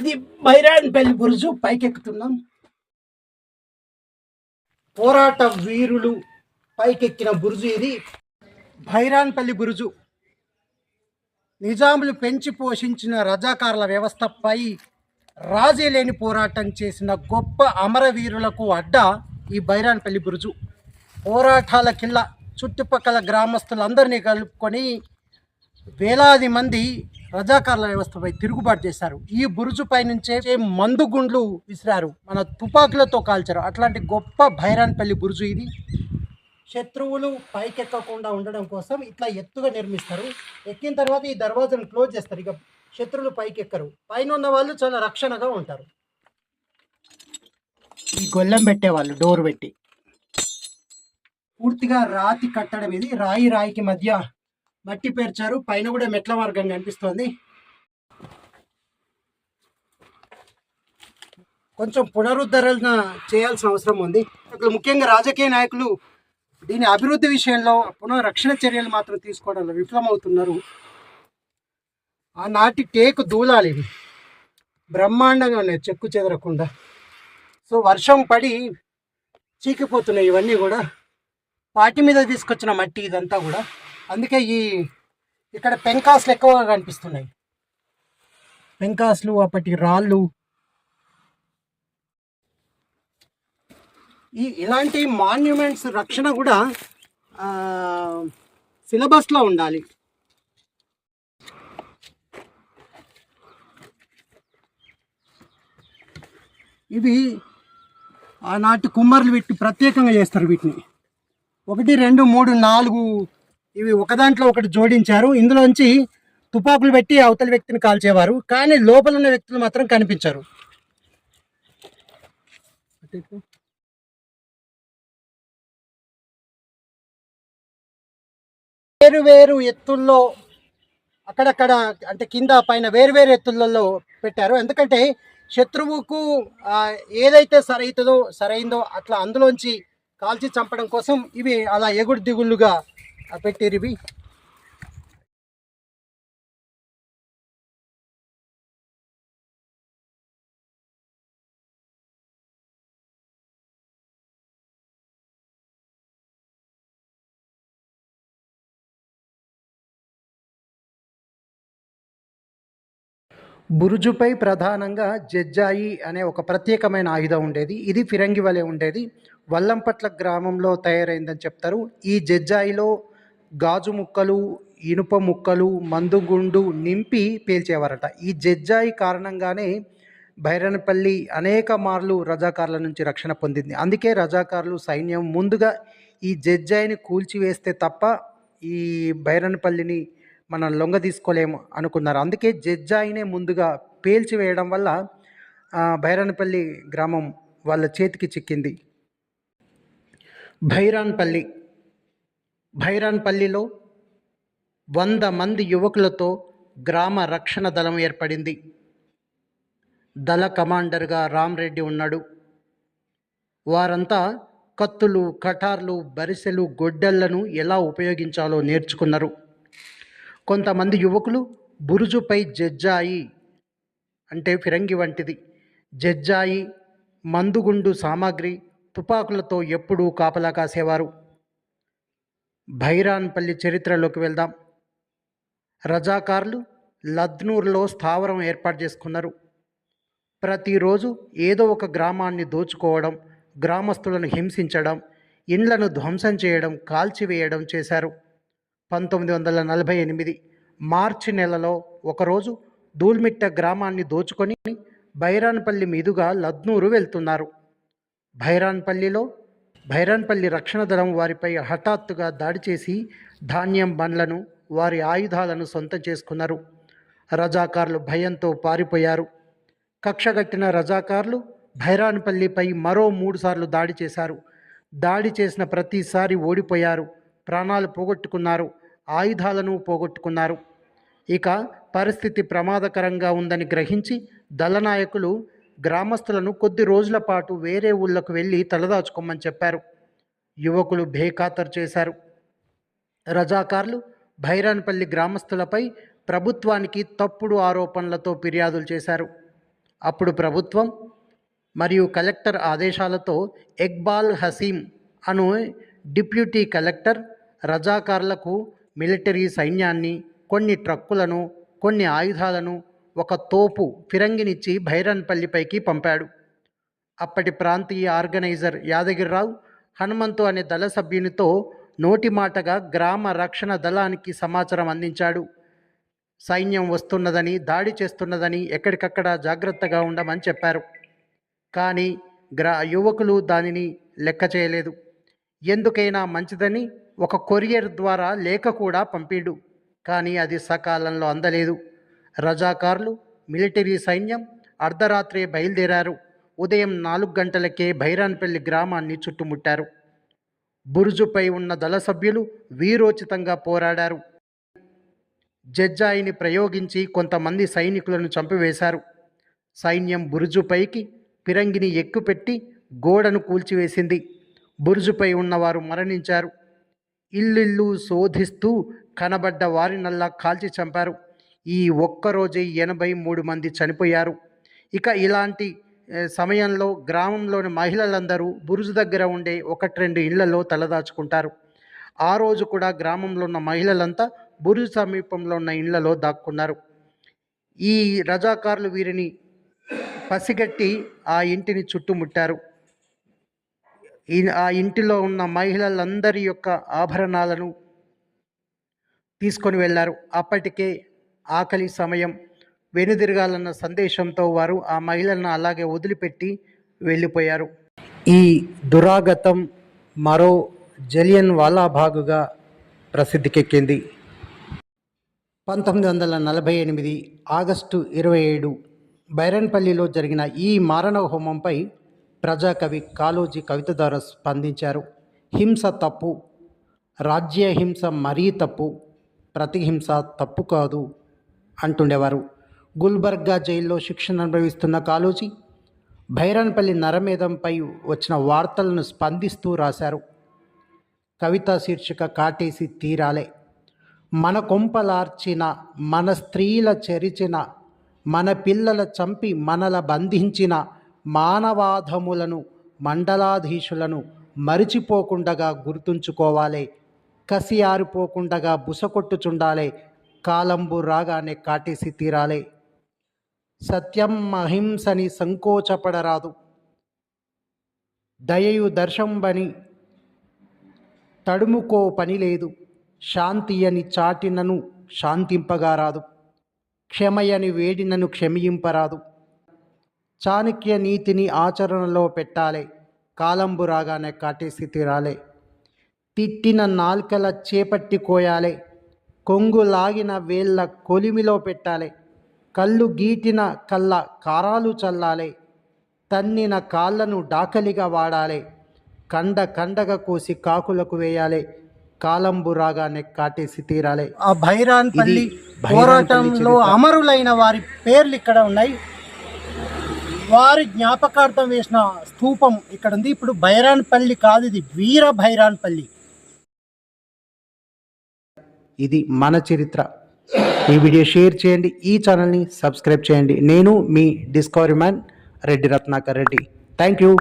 ఇది బైరాన్పల్లి బురుజు పైకెక్కుతున్నాం. పోరాట వీరులు పైకెక్కిన బురుజు ఇది. భైరాన్పల్లి బురుజు నిజాములు పెంచి పోషించిన రజాకారుల వ్యవస్థపై రాజీ లేని పోరాటం చేసిన గొప్ప అమరవీరులకు అడ్డ ఈ బైరాన్పల్లి బురుజు. పోరాటాల కింద చుట్టుపక్కల గ్రామస్తులందరినీ కలుపుకొని వేలాది మంది రజాకార్ల వ్యవస్థపై తిరుగుబాటు చేశారు. ఈ బురుజుపై నుంచే మందు గుండ్లు విసిరారు? మన తుపాకులతో కాల్చారు. అట్లాంటి గొప్ప భైరాన్పల్లి బురుజు ఇది. శత్రువులు పైకెక్కకుండా ఉండడం కోసం ఇట్లా ఎత్తుగా నిర్మిస్తారు. ఎక్కిన తర్వాత ఈ దర్వాజాను క్లోజ్ చేస్తారు. ఇక శత్రువులు పైకెక్కరు. పైన ఉన్న వాళ్ళు చాలా రక్షణగా ఉంటారు. ఈ గొల్లెం పెట్టేవాళ్ళు డోర్ పెట్టి. పూర్తిగా రాతి కట్టడం ఇది. రాయి రాయికి మధ్య మట్టి పేర్చారు. పైన కూడా మెట్ల మార్గం కనిపిస్తోంది. కొంచెం పునరుద్ధరణ చేయాల్సిన అవసరం ఉంది. ఇక్కడ ముఖ్యంగా రాజకీయ నాయకులు దీని అభివృద్ధి విషయంలో పునరక్షణ చర్యలు మాత్రం తీసుకోవడంలో విఫలమవుతున్నారు. ఆనాటి టేకు దూలాలు ఇవి. బ్రహ్మాండంగా ఉన్నాయి చెక్కు చెదరకుండా. సో వర్షం పడి చీకిపోతున్నాయి ఇవన్నీ కూడా. పాటి మీద తీసుకొచ్చిన మట్టి ఇదంతా కూడా. అందుకే ఈ ఇక్కడ పెంకాస్లు ఎక్కువగా కనిపిస్తున్నాయి. పెంకాస్లు అప్పటి రాళ్ళు. ఈ ఇలాంటి మాన్యుమెంట్స్ రక్షణ కూడా సిలబస్లో ఉండాలి. ఇవి ఆనాటి కుమ్మర్లు పెట్టి ప్రత్యేకంగా చేస్తారు వీటిని. ఒకటి రెండు మూడు నాలుగు ఇవి ఒకదాంట్లో ఒకటి జోడించారు. ఇందులోంచి తుపాకులు పెట్టి అవతల వ్యక్తిని కాల్చేవారు. కానీ లోపల ఉన్న వ్యక్తులు మాత్రం కనిపించారు. వేరు వేరు ఎత్తుల్లో అక్కడక్కడ అంటే కింద పైన వేరు వేరు ఎత్తులలో పెట్టారు. ఎందుకంటే శత్రువుకు ఏదైతే సరైతుందో సరైందో అట్లా అందులోంచి కాల్చి చంపడం కోసం ఇవి అలా ఎగుడు దిగుళ్ళుగా ఆ, పెట్టారు బురుజుపై ప్రధానంగా జజ్జాయి అనే ఒక ప్రత్యేకమైన ఆయుధం ఉండేది. ఇది ఫిరంగి వలె ఉండేది. వల్లంపట్ల గ్రామంలో తయారైందని చెప్తారు. ఈ జజ్జాయిలో గాజు ముక్కలు ఇనుప ముక్కలు మందుగుండు నింపి పేల్చేవారట. ఈ జజ్జాయి కారణంగానే బైరన్పల్లి అనేక మార్లు రజాకార్ల నుంచి రక్షణ పొందింది. అందుకే రజాకారులు సైన్యం ముందుగా ఈ జజ్జాయిని కూల్చివేస్తే తప్ప ఈ బైరన్పల్లిని మనం లొంగ తీసుకోలేము అనుకున్నారు. అందుకే జడ్జాయినే ముందుగా పేల్చివేయడం వల్ల ఆ, గ్రామం వాళ్ళ చేతికి చిక్కింది. భైరాన్పల్లి భైరాన్పల్లిలో వంద మంది యువకులతో గ్రామ రక్షణ దళం ఏర్పడింది. దళ కమాండర్గా రామ్రెడ్డి ఉన్నాడు. వారంతా కత్తులు కటార్లు బరిసెలు గొడ్డళ్ళను ఎలా ఉపయోగించాలో నేర్చుకున్నారు. కొంతమంది యువకులు బురుజుపై జజ్జాయి అంటే ఫిరంగి వంటిది. జజ్జాయి మందుగుండు సామాగ్రి తుపాకులతో ఎప్పుడూ కాపలా కాసేవారు. భైరాన్పల్లి చరిత్రలోకి వెళ్దాం. రజాకార్లు లద్నూర్లో స్థావరం ఏర్పాటు చేసుకున్నారు. ప్రతిరోజు ఏదో ఒక గ్రామాన్ని దోచుకోవడం గ్రామస్తులను హింసించడం ఇండ్లను ధ్వంసం చేయడం కాల్చివేయడం చేశారు. పంతొమ్మిది వందల నలభై ఎనిమిది మార్చి నెలలో ఒకరోజు దూల్మిట్ట గ్రామాన్ని దోచుకొని బైరాన్పల్లి మీదుగా లద్నూరు వెళ్తున్నారు. భైరాన్పల్లిలో భైరాన్పల్లి రక్షణ దళం వారిపై హఠాత్తుగా దాడి చేసి ధాన్యం బండ్లను వారి ఆయుధాలను సొంతం చేసుకున్నారు. రజాకార్లు భయంతో పారిపోయారు. కక్షగట్టిన రజాకార్లు భైరాన్పల్లిపై మరో మూడుసార్లు దాడి చేశారు. దాడి చేసిన ప్రతిసారి ఓడిపోయారు. ప్రాణాలు పోగొట్టుకున్నారు. ఆయుధాలను పోగొట్టుకున్నారు. ఇక పరిస్థితి ప్రమాదకరంగా ఉందని గ్రహించి దళనాయకులు గ్రామస్తులను కొద్ది రోజుల పాటు వేరే ఊళ్ళకు వెళ్ళి తలదాచుకోమని చెప్పారు. యువకులు బేఖాతరు చేశారు. రజాకార్లు భైరాన్పల్లి గ్రామస్తులపై ప్రభుత్వానికి తప్పుడు ఆరోపణలతో ఫిర్యాదులు చేశారు. అప్పుడు ప్రభుత్వం మరియు కలెక్టర్ ఆదేశాలతో ఎక్బాల్ హసీం అను డిప్యూటీ కలెక్టర్ రజాకార్లకు మిలిటరీ సైన్యాన్ని కొన్ని ట్రక్కులను కొన్ని ఆయుధాలను ఒక తోపు ఫిరంగినిచ్చి భైరన్పల్లిపైకి పంపాడు. అప్పటి ప్రాంతీయ ఆర్గనైజర్ యాదగిరిరావు హనుమంతు అనే దళ సభ్యునితో నోటి మాటగా గ్రామ రక్షణ దళానికి సమాచారం అందించాడు. సైన్యం వస్తున్నదని దాడి చేస్తున్నదని ఎక్కడికక్కడ జాగ్రత్తగా ఉండమని చెప్పారు. కానీ గ్రా యువకులు దానిని లెక్క చేయలేదు. ఎందుకైనా మంచిదని ఒక కొరియర్ ద్వారా లేఖ కూడా పంపిండు. కానీ అది సకాలంలో అందలేదు. రజాకార్లు మిలిటరీ సైన్యం అర్ధరాత్రే బయలుదేరారు. ఉదయం నాలుగు గంటలకే భైరాన్పల్లి గ్రామాన్ని చుట్టుముట్టారు. బురుజుపై ఉన్న దళ సభ్యులు వీరోచితంగా పోరాడారు. జడ్జాయిని ప్రయోగించి కొంతమంది సైనికులను చంపివేశారు. సైన్యం బురుజుపైకి పిరంగిని ఎక్కుపెట్టి గోడను కూల్చివేసింది. బురుజుపై ఉన్నవారు మరణించారు. ఇల్లిల్లు శోధిస్తూ కనబడ్డ వారినల్లా కాల్చి చంపారు. ఈ ఒక్కరోజే ఎనభై మూడు మంది చనిపోయారు. ఇక ఇలాంటి సమయంలో గ్రామంలోని మహిళలందరూ బురుజు దగ్గర ఉండే ఒకటి రెండు ఇళ్ళలో తలదాచుకుంటారు. ఆ రోజు కూడా గ్రామంలో ఉన్న మహిళలంతా బురుజు సమీపంలో ఉన్న ఇళ్ళలో దాక్కున్నారు. ఈ రజాకారులు వీరిని పసిగట్టి ఆ ఇంటిని చుట్టుముట్టారు. ఈ ఆ ఇంటిలో ఉన్న మహిళలందరి యొక్క ఆభరణాలను తీసుకొని వెళ్ళారు. అప్పటికే ఆకలి సమయం వెనుదిరగాలన్న సందేశంతో వారు ఆ మహిళలను అలాగే వదిలిపెట్టి వెళ్ళిపోయారు. ఈ దురాగతం మరో జలియన్ వాలాబాగుగా ప్రసిద్ధికెక్కింది. పంతొమ్మిది వందల నలభై ఎనిమిది ఆగస్టు ఇరవై ఏడు బైరన్పల్లిలో జరిగిన ఈ మారణ హోమంపై ప్రజాకవి కాళోజీ కవిత ద్వారా స్పందించారు. హింస తప్పు రాజ్య హింస మరీ తప్పు ప్రతిహింస తప్పు కాదు అంటుండేవారు. గుల్బర్గా జైల్లో శిక్షణ అనుభవిస్తున్న కాలోజీ భైరన్పల్లి నరమేధంపై వచ్చిన వార్తలను స్పందిస్తూ రాశారు. కవిత శీర్షిక కాటేసి తీరాలే. మన కొంపలార్చిన మన స్త్రీల చెరిచిన మన పిల్లల చంపి మనల బంధించిన మానవాధములను మండలాధీశులను మరిచిపోకుండగా గుర్తుంచుకోవాలే. కసి ఆరిపోకుండగా బుసకొట్టుచుండాలే కాలంబు రాగానే కాటేసి తీరాలే. సత్యం అహింసని సంకోచపడరాదు. దయయు దర్శంబని తడుముకో పని లేదు. శాంతి అని చాటినను శాంతింపగారాదు. క్షమయని వేడినను క్షమింపరాదు. చాణక్య నీతిని ఆచరణలో పెట్టాలే. కాలంబు రాగానే కాటేసి తీరాలే. తిట్టిన నాల్కల చేపట్టి కోయాలే. కొంగు లాగిన వేళ్ళ కొలిమిలో పెట్టాలే. కళ్ళు గీటిన కళ్ళ కారాలు చల్లాలే. తన్నిన కాళ్ళను డాకలిగా వాడాలే. కండ కండగ కోసి కాకులకు వేయాలి. కాలంబు రాగానే కాటేసి తీరాలి. ఆ భైరాన్పల్లి పోరాటంలో. అమరులైన వారి పేర్లు ఇక్కడ ఉన్నాయి. వారి జ్ఞాపకార్థం వేసిన స్థూపం ఇక్కడ ఉంది ఇప్పుడు భైరాన్పల్లి కాదు ఇది వీర భైరాన్పల్లి. ఇది మన చరిత్ర. ఈ వీడియో షేర్ చేయండి ఈ ఛానల్ని సబ్స్క్రైబ్ చేయండి. నేను మీ discovery man Reddy Ratnakar Reddy. Thank you.